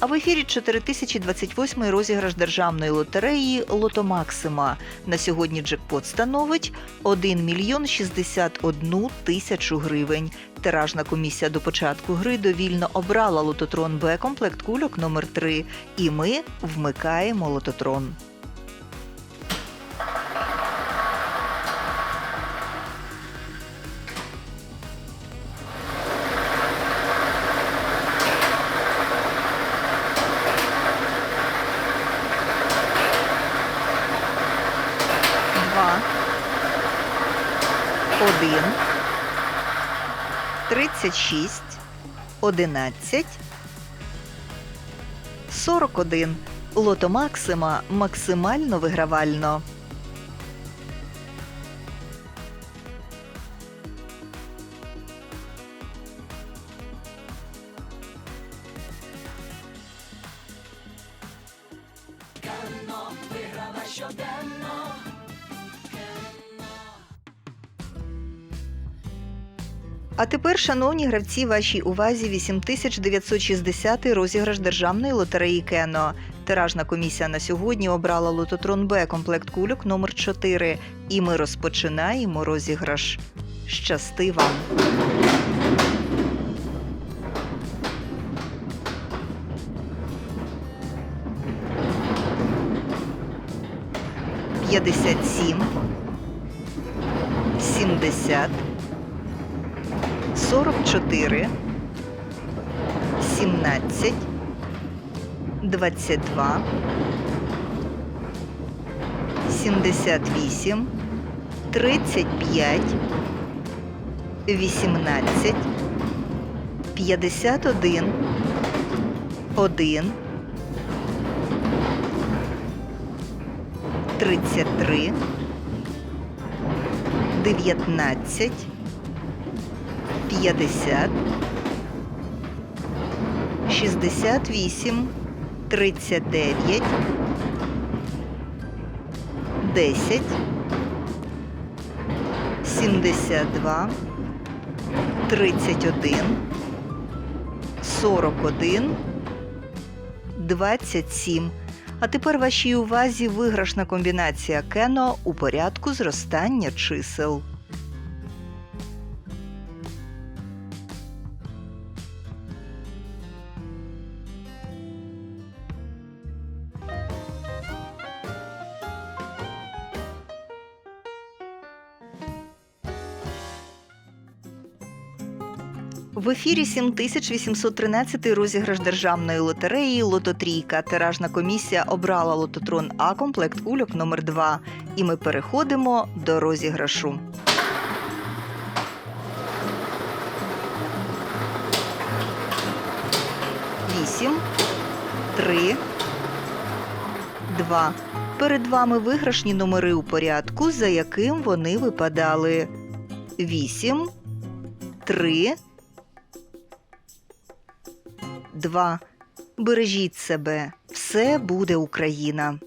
А в ефірі 4028 розіграш державної лотереї Лото Максима. На сьогодні джекпот становить 1 мільйон 61 тисячу гривень. Тиражна комісія до початку гри довільно обрала лототрон Б комплект кульок номер 3 І ми вмикаємо лототрон. Два. Один. 36, 11, 41. Лото Максима максимально вигравально. А тепер, шановні гравці, вашій увазі 8960 розіграш державної лотереї Кено. Тиражна комісія на сьогодні обрала лототрон Б комплект кульок номер 4 І ми розпочинаємо розіграш. Щасти вам! П'ятдесят сім, сімдесят, 44, 17, 22, 78, 35, 18, 51, 1, 33, 19, 50, 68, 39, 10, 72, 31, 41, 27. А тепер вашій увазі виграшна комбінація Кено у порядку зростання чисел. В ефірі 7813 розіграш державної лотереї Лототрійка. Тиражна комісія обрала лототрон А комплект кульок номер 2 І ми переходимо до розіграшу. Вісім, три, два. Перед вами виграшні номери у порядку, за яким вони випадали. Вісім, три, Два. Бережіть себе. Все буде Україна.